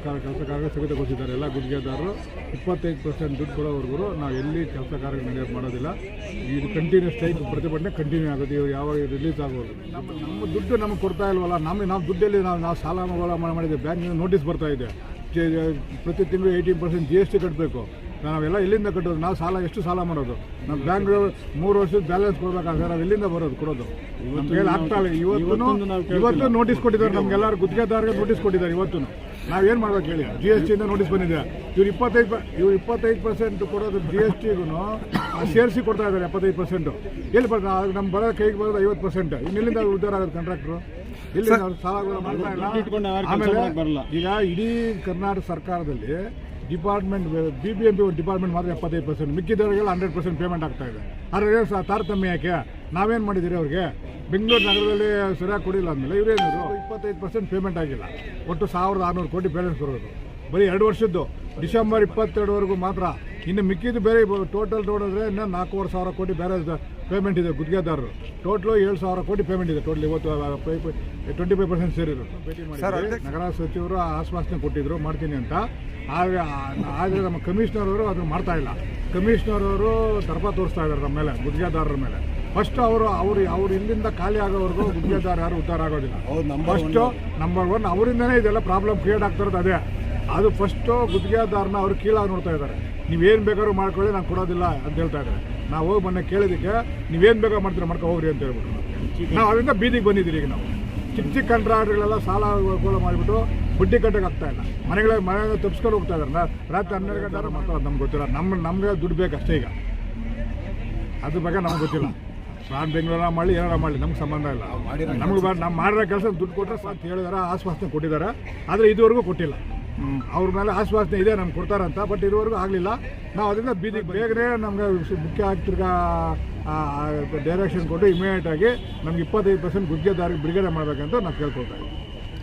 ಸ್ಥಗಿತಗೊಳಿಸಿದ್ದಾರೆ ಎಲ್ಲ ಗುತ್ತಿಗೆದಾರರು ಇಪ್ಪತ್ತೈದು ಪರ್ಸೆಂಟ್ ದುಡ್ಡು ಕೊಡೋವರೆಗೂ ನಾವು ಎಲ್ಲಿ ಕೆಲಸ ಕಾರ್ಯ ನಡೆಯೋದು ಮಾಡೋದಿಲ್ಲ. ಇದು ಕಂಟಿನ್ಯೂ ಸ್ಟ್ರೈಕ್ ಪ್ರತಿಭಟನೆ ಕಂಟಿನ್ಯೂ ಆಗೋದು ಇವ್ರು ಯಾವಾಗ ರಿಲೀಸ್ ಆಗೋದು ನಮ್ಮ ನಮ್ಮ ದುಡ್ಡು ನಮಗೆ ಕೊಡ್ತಾ ಇಲ್ವಲ್ಲ ನಮ್ಮ ನಾವು ದುಡ್ಡಲ್ಲಿ ನಾವು ನಾವು ಸಾಲ ಮಗಳ ಮಾಡಿದ್ದೆ ಬ್ಯಾಂಕಿಂದ ನೋಟಿಸ್ ಬರ್ತಾ ಇದೆ. ಪ್ರತಿ ತಿಂಗಳು eighteen percent G S T ಕಟ್ಟಬೇಕು ನಾವೆಲ್ಲ ಎಲ್ಲಿಂದ ಕಟ್ಟೋದು? ನಾವು ಸಾಲ ಎಷ್ಟು ಸಾಲ ಮಾಡೋದು? ನಮ್ಮ ಬ್ಯಾಂಕ್ ಮೂರು ವರ್ಷದ ಬ್ಯಾಲೆನ್ಸ್ ಕೊಡ್ಬೇಕಾದ್ರೆ ನಾವು ಎಲ್ಲಿಂದ ಬರೋದು ಕೊಡೋದು? ಆಗ್ತಾ ಇಲ್ಲ. ಇವತ್ತು ಇವತ್ತು ನೋಟಿಸ್ ಕೊಟ್ಟಿದ್ದಾರೆ. ನಮ್ಗೆಲ್ಲರೂ ಗುತ್ತಿಗೆದಾರರಿಗೆ ನೋಟಿಸ್ ಕೊಟ್ಟಿದ್ದಾರೆ. ಇವತ್ತು ನಾವೇನು ಮಾಡ್ಬೇಕು ಹೇಳಿ? ಜಿ ಎಸ್ ಟಿಯಿಂದ ನೋಟಿಸ್ ಬಂದಿದೆ. ಇವ್ರು ಇಪ್ಪತ್ತೈದು ಇವ್ರು ಇಪ್ಪತ್ತೈದು ಪರ್ಸೆಂಟ್ ಕೊಡೋದು ಜಿ ಎಸ್ ಟಿಗೂ ಸೇರಿಸಿ ಕೊಡ್ತಾ ಇದ್ದಾರೆ ಎಪ್ಪತ್ತೈದು ಪರ್ಸೆಂಟು ಎಲ್ಲಿ ಬರ ನಮ್ಮ ಬರೋ ಕೈಗೆ ಬರೋದು ಐವತ್ತು ಪರ್ಸೆಂಟ್ ಇನ್ನೆಲ್ಲಿಂದ ಉದ್ದಾರ ಆಗೋದು ಕಾಂಟ್ರಾಕ್ಟ್ರು ಇಲ್ಲಿ ಸಾಲಗಳು ಮಾಡ್ತಾ ಇಲ್ಲ. ಆಮೇಲೆ ಈಗ ಇಡೀ ಕರ್ನಾಟಕ ಸರ್ಕಾರದಲ್ಲಿ department B B M P department ಮಾತ್ರ ಎಪ್ಪತ್ತೈದು ಪರ್ಸೆಂಟ್ ಮಿಕ್ಕಿದವರಿಗೆಲ್ಲ ಹಂಡ್ರೆಡ್ ಪರ್ಸೆಂಟ್ ಪೇಮೆಂಟ್ ಆಗ್ತಾ ಇದೆ. ಆದರೆ ತಾರತಮ್ಯ ಯಾಕೆ? ನಾವೇನು ಮಾಡಿದ್ದೀರಿ ಅವ್ರಿಗೆ? ಬೆಂಗಳೂರು ನಗರದಲ್ಲಿ ಸರಿಯಾಗಿ ಕೊಡಿಲ್ಲ ಅಂದಮೇಲೆ ಇವರೇನಿದ್ರು ಇಪ್ಪತ್ತೈದು ಪರ್ಸೆಂಟ್ ಪೇಮೆಂಟ್ ಆಗಿಲ್ಲ. ಒಟ್ಟು ಸಾವಿರದ ಆರುನೂರು ಕೋಟಿ ಬ್ಯಾಲೆನ್ಸ್ ಬರೋದು. ಬರೀ ಎರಡು ವರ್ಷದ್ದು. ಡಿಸೆಂಬರ್ ಇಪ್ಪತ್ತೆರಡುವರೆಗೂ ಮಾತ್ರ. ಇನ್ನು ಮಿಕ್ಕಿದ್ದು ಬೇರೆ ಟೋಟಲ್ ನೋಡಿದ್ರೆ ಇನ್ನು ನಾಲ್ಕೂವರೆ ಸಾವಿರ ಕೋಟಿ ಬೇರೆ ಪೇಮೆಂಟ್ ಇದೆ ಗುತ್ತಿಗೆದಾರರು. ಟೋಟಲು ಏಳು ಸಾವಿರ ಕೋಟಿ ಪೇಮೆಂಟ್ ಇದೆ ಟೋಟಲ್ ಇವತ್ತು ಟ್ವೆಂಟಿ ಫೈವ್ ಪರ್ಸೆಂಟ್ ಸೇರಿದ್ರು ಭೇಟಿ. ನಗರ ಸಚಿವರು ಆಶ್ವಾಸನೆ ಕೊಟ್ಟಿದ್ರು ಮಾಡ್ತೀನಿ ಅಂತ. ಆದರೆ ಆದರೆ ನಮ್ಮ ಕಮಿಷನರ್ ಅವರು ಅದನ್ನು ಮಾಡ್ತಾ ಇಲ್ಲ. ಕಮಿಷನರ್ ಅವರು ದರ್ಪ ತೋರಿಸ್ತಾ ಇದ್ದಾರೆ ನಮ್ಮ ಮೇಲೆ ಗುತ್ತಿಗೆದಾರರ ಮೇಲೆ. ಫಸ್ಟ್ ಅವರು ಅವರು ಅವ್ರು ಇಲ್ಲಿಂದ ಖಾಲಿ ಆಗೋವರೆಗೂ ಗುತ್ತಿಗೆದಾರ ಯಾರು ಉದ್ಧಾರ ಆಗೋದಿಲ್ಲ. ಫಸ್ಟು ನಂಬರ್ ಒನ್ ಅವರಿಂದನೇ ಇದೆಲ್ಲ ಪ್ರಾಬ್ಲಮ್ ಕ್ರಿಯೇಟ್ ಆಗ್ತಿರೋದು ಅದೇ. ಅದು ಫಸ್ಟು ಗುತ್ತಿಗೆದಾರನ ಅವರು ಕೀಳಾಗಿ ನೋಡ್ತಾ ಇದ್ದಾರೆ. ನೀವೇನು ಬೇಕಾದ್ರೂ ಮಾಡ್ಕೊಳ್ಳಿ ನಾನು ಕೊಡೋದಿಲ್ಲ ಅಂತ ಹೇಳ್ತಾ ಇದ್ದಾರೆ. ನಾವು ಹೋಗಿ ಮೊನ್ನೆ ಕೇಳಿದಕ್ಕೆ ನೀವೇನು ಬೇಕಾದ್ರೂ ಮಾಡ್ತೀರಾ ಮಾಡ್ಕೊ ಹೋಗ್ರಿ ಅಂತ ಹೇಳ್ಬಿಟ್ಟು. ನಾವು ಅದರಿಂದ ಬೀದಿಗೆ ಬಂದಿದ್ದೀರಿ ಈಗ ನಾವು. ಚಿಕ್ಕ ಚಿಕ್ಕ ಕಾಂಟ್ರಾಕ್ಟ್ಗಳೆಲ್ಲ ಸಾಲ ಕೂಡ ಮಾಡಿಬಿಟ್ಟು ಬಡ್ಡಿ ಕಟ್ಟಕ್ಕೆ ಆಗ್ತಾ ಇಲ್ಲ. ಮನೆಗಳ ಮನೆಗಳ ತಪ್ಪಿಸ್ಕೊಂಡು ಹೋಗ್ತಾ ಇದ್ದಾರೆ. ರಾತ್ರಿ ಹನ್ನೆರಡು ಗಂಟೆ ಮಾಡ್ಕೊಳ್ಳೋದು ನಮ್ಗೆ ಗೊತ್ತಿಲ್ಲ. ನಮ್ಮ ನಮಗೆ ದುಡ್ಡು ಬೇಕಷ್ಟೇ ಅಷ್ಟೇ ಈಗ. ಅದ್ರ ಬಗ್ಗೆ ನಮ್ಗೆ ಗೊತ್ತಿಲ್ಲ. ನಾನು ಬೆಂಗಳೂರ ಮಾಡಲಿ ಏನಾರ ಮಾಡಲಿ ನಮ್ಗೆ ಸಂಬಂಧ ಇಲ್ಲ. ನಮ್ಗೆ ಬ ನಮ್ಮ ಮಾಡಿರೋ ಕೆಲಸ ದುಡ್ಡು ಕೊಟ್ಟರೆ ಅಂತ ಹೇಳಿದಾರೆ ಆಶ್ವಾಸನೆ ಕೊಟ್ಟಿದ್ದಾರೆ ಆದರೆ ಇದುವರೆಗೂ ಕೊಟ್ಟಿಲ್ಲ. ಅವ್ರ ಮೇಲೆ ಆಶ್ವಾಸನೆ ಇದೆ ನಮ್ಗೆ ಕೊಡ್ತಾರಂತ ಬಟ್ ಇದುವರೆಗೂ ಆಗಲಿಲ್ಲ. ನಾವು ಅದರಿಂದ ಬೀದಿಗೆ ಬೇಗನೆ ನಮ್ಗೆ ಮುಖ್ಯ ಆಗ್ತಿರ್ಗ ಡೈರೆಕ್ಷನ್ ಕೊಟ್ಟು ಇಮಿಡಿಯೇಟಾಗಿ ನಮ್ಗೆ ಇಪ್ಪತ್ತೈದು ಪರ್ಸೆಂಟ್ ಗುತ್ತಿಗೆದಾರಿಗೆ ಬಿಡುಗಡೆ ಮಾಡಬೇಕಂತ ನಾವು ಕೇಳ್ಕೊಳ್ತಾ ಇದ್ದೀವಿ.